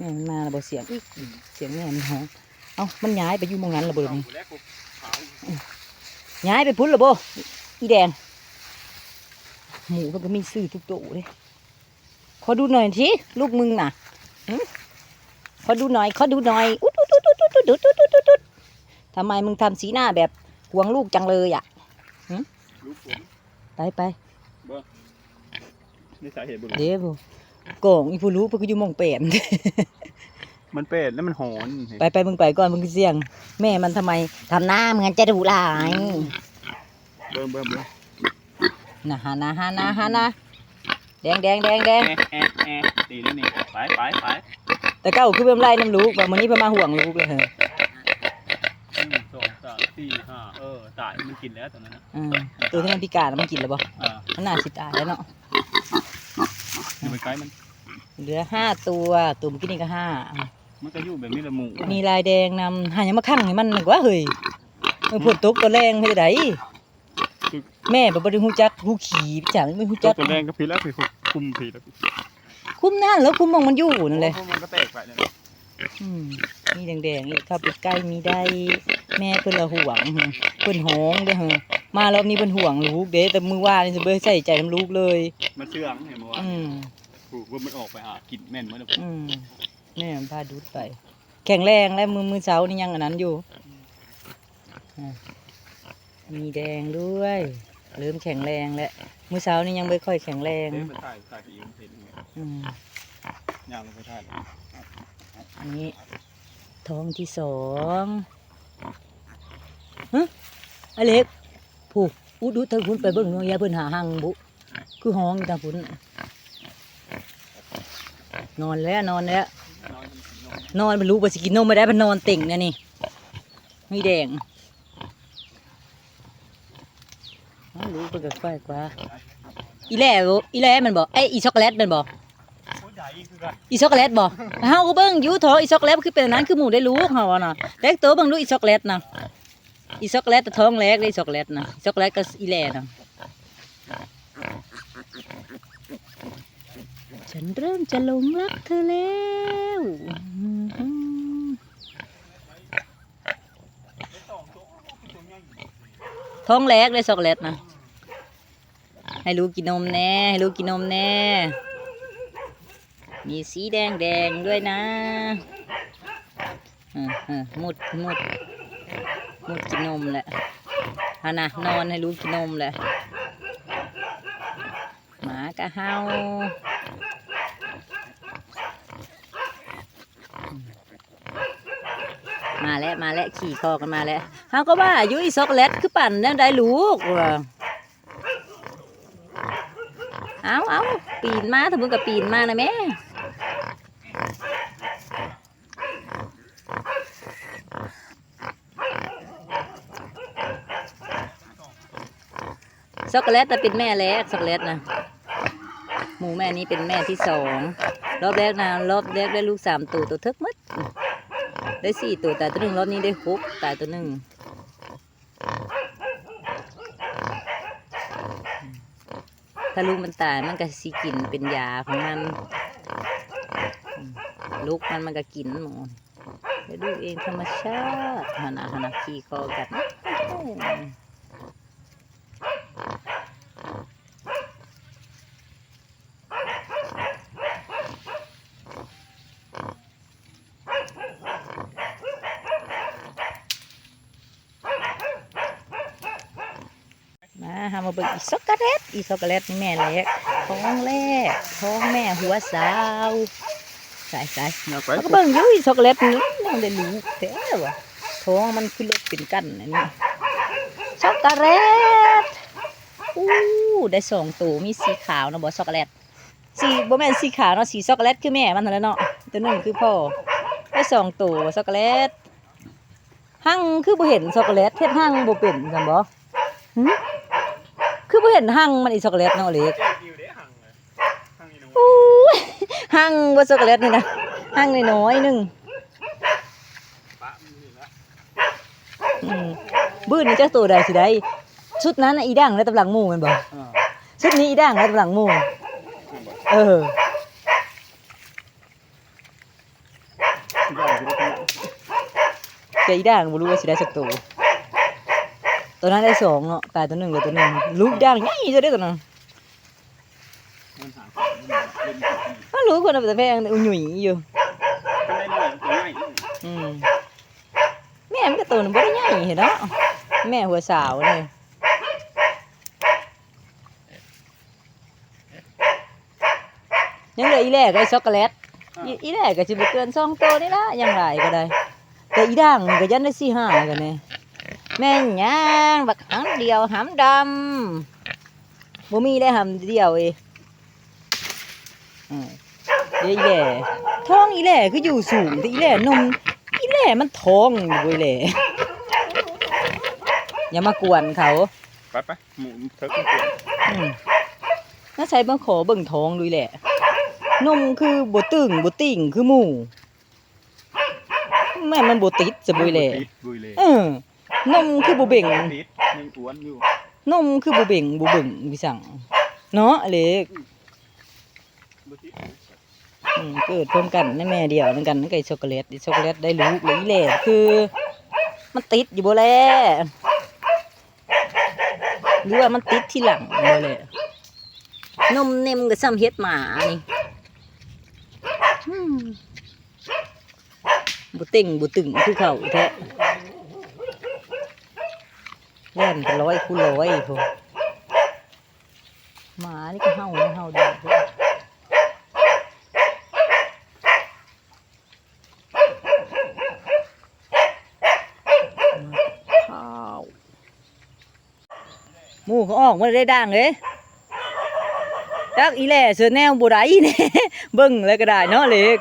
แม่มันมาแล้วบ่เสียงอีกเสียงแม่มันหองเอ้ามันย้ายไปอยู่หมองนั้นและบ่นี่แล้วกูขาวย้ายไปพุ่นและบ่อีแดง หมูมันก็มีซื้อทุกตัวเลยขอดูหน่อยทีลูกมึงน่ะหึขอดูหน่อยขอดูหน่อยอุ๊ดอุ๊ดอุ๊ดอุ๊ดอุ๊ดอุ๊ดอุ๊ดอุ๊ดอุ๊ดอุ๊ดทำไมมึงทำสีหน้าแบบหวงลูกจังเลยอะลูกผมไปไปนี่สาเหตุบุญเดี๋ยว โกงอีผู้รู้เพิ่นก็อยู่หมองเปลี่ยนมันเป็ดแล้วมันหอนไปไปมึงไปก่อนมึงเสี่ยง แม่มันทำไมทำหน้าเหมือนจะดุหลายเบิ่มเบิ่มเบิ่มนะฮะนะฮะนะฮะนะแดงแดงแดงแดงแอะแอะแอะตีนี่นี่ไปไปไปแต่เก้าคือเบิ่มไล่น้ำลูกแบบวันนี้เพิ่นมาห่วงลูกเลยเหรอหนึ่งสองสามสี่ห้าเออตายมันกินแล้วตอนนั้นนะอืมตัวที่มันพิการแล้วมันกินแล้วบ่อ่ามันน่าสิตายแล้วเนาะอย่าไปใกล้มัน เหลือห้าตัวตัวเมื่อกี้นี่ก็ห้ามันก็อยู่แบบนี้ละหมูมีลายแดงนำหายังมาคั่งให้มันหนึ่งว่าเฮ้ยเออฝนตกตัวแรงเฮ็ดไดแม่บ่ได้ฮู้จักฮู้ขี่จังไม่ฮู้จัจักกตัวแรงก็พีแล้วพีคุมพีแล้วคุ้มนั่นแล้วคุ้มมองมันอยู่นั่นแหละมันก็แตกไปเนี่ยอืมมีแดงๆนี่เข้าไปใกล้มีได้ แม่เพิ่นละห่วงหึเพิ่นห้องเด้อหึมารอบนี้เพิ่นห่วงลูกเด้แต่มื้อวานนี่สิบ่ได้ใส่ใจนํลูกเลย มันเชื่องเห็นไหมว่าอืมถูก ว่ามันออกไปหากินแม่นเหมือนอืมแม่มันพาดูดไป แข็งแรงและมือมือเช้านี่ยังอันนั้นอยู่อะมีแดงด้วย เริ่มแข็งแรงแล้วมือเช้านี่ยังไม่ค่อยแข็งแรงเอ๊ะมันถ่ายถ่ายไปเองเห็นไงอืมย่างลงไปถ่ายอันนี้ท้องที่สองฮะอเล็กผูกอุดอุดทางพุ้นไปเบิ่งน้องยาเพิ่นหาหังบุคือห้องอยู่ทางพุ้น นอนแล้วนอนแล้ว นอนมันรู้ว่าสิกินนมไม่ได้มันนอนติ่งเนี่ยนี่มีแดงอ้าวรู้ไปกับไฟกว่า อีแล่บ่อีแล่มันบอกไอยอีช็อกโกแลตมันบอกอีช็อกโกแลตบอกเฮาก็เบิ่งอยู่ท้ออีช็อกโกแลตคือเป็นอันนั้นคือหมูได้รู้เฮาอะน่ะเล็กตัวเบิ่งดูอีช็อกโกแลตน่ะอีช็อกโกแลตแต่ท้องแรกได้ช็อกโกแลตน่ะช็อกโกแลตกับอีแล่น่ะ ฉันเริ่มจะหลงรักเธอแล้วท้องแรกเลยช็อกโกแลตนะให้ลูกกินนมแน่ให้ลูกกินนมแน่ มีสีแดงแดงด้วยนะออเออมุดมุดมุดกินนมแหละฮานะนอนให้ลูกกินนมแหละหมากะเฮา มาแล้วมาแล้วขี่คอกันมาแล้วเฮาก็ว่าอายู่อีช็อกโกแลตคือปั่นแนได้ลูกว่ะเอาเอาปีนมาถ้ามึงก็ปีนมานะแม่ช็อกโกแลตแต่เป็นแม่แรกช็อกโกแลตนะหมูแม่นี้เป็นแม่ที่สองรอบแรกนะรอบแรกได้ลูกสามตัวตัวเทึกมั ได้สี่ตัวแต่ตัวหนึ่งรอบนี้ได้หกแต่ตัวหนึ่งถ้าลูกมันตายมันก็สีกินเป็นยาของมัน ลูกมันมันก็กินหมดดูเองธรรมชาติฮานาฮานาขี้คอกันโอ้โหมาหามาเบิ่งอีช็อกโกแลตอีช็อกโกแลตนี่แม่แรกท้องแรกท้องแม่หัวสาวใส่ใส่อยากไปแล้วก็เบิ่งอยู่อีช็อกโกแลตนี่ยังได้ลูกแท้ว่ะท้องมันคือเลือดเป็นกั้นอันนี้ช็อกโกแลตอู้ได้สองตัวมีสีขาวนะบ่ช็อกโกแลตสีบ่แม่นสีขาวเนาะสีช็อกโกแลตคือแม่มันนั่นแหละเนาะตัวหนึงคือพ่อได้สองตัวช็อกโกแลตหั่งคือบ่เห็นช็อกโกแลตเฮ็ดหั่งบ่เป็นซั่นบ่หึคือบ่เห็ นหั่งมันอีช็อกโกแลตเนาะเล็กเจ๊อยู่ได้ห่างเลยห่างนี่น้องอู้ยหั่งบ่ช็อกโกแลตนี่นะหั่งน้อยๆหนึงปะมันนี่ละอืมบื้นนี่จักตัวใดสิได้ชุดนั้นน่ะอีด่างแล้วตำหลังหมู่แมันบ่อ่าชุดนี้อีด่างแล้วตำหลังหมู่เออได้สิได้ขนาดแต่อีด่างบ่รู้ว่าสิได้สักตัว ตัวนั้นได้สองเนาะตายตัวหนึ่งเหลือตัวหนึ่งลูกด่างใหญ่จะได้ตัวนั้นมันหาของมันเล่นกับมันมันรู้คนเอาแต่แพงแต่อุ้ยหยุ่ยอยู่ก็ได้หน่อยตัวใหญ่อืมแม่มันก็ตัวนึงบ่ได้ใหญ่เห็นเนาะแม่หัวสาวเลยยังเหลืออีแรกไอ้ช็อกโกแลตอีแรกก็สิบ่เกินสองตัวนี่ละยังไรก็ได้ แต่อีด่างก็ยันได้สี่ห้ากันเนี่ย แม่นย่างบักหำเดียวหำดำบ่มีได้หำเดียวเองอืมเดี๋ยวอีแหล่ท้องอีแหล่คืออยู่สูงแต่อีแหล่นมอีแหล่มันท้องอยู่เว้ยแหล่อย่ามากวนเขาไปไปหมูเถิกกันเปลี่ยนอืมน่าใช้มาขอเบิ่งท้องดูแหละนมคือบ่ตึงบ่ติ่งคือหมูแม่มันบ่ติดจะบุยแหล่ติดบุยเลยเออ นมคือบ่เบ่งติดยังอ้วนอยู่นมคือบ่เบ่งบ่เบิ่งพี่สั่งเนาะอเล็กบ่ติดอืมเกิดพร้อมกันในแม่เดียวนั่นกันนั่นไก่ช็อกโกแลตช็อกโกแลตได้ลูกเลยอีแหล่คือ มันติดอยู่บ่แลหรือว่ามันติดที่หลังบ่แลนมเนมกับซ้ำเฮ็ดหมานี่อืมบ่เต่งบ่ตึงคือเขาแท้ แล่นกันร้อยคูณร้อยพอหมานี่ก็เห่าเห่าดีพอข้าวหมูเขาออกมาได้ด่างเลยจักอีแหล่เสือแนวบุไรเนี่ยเบิ่งเลยก็ได้เนาะเล็ก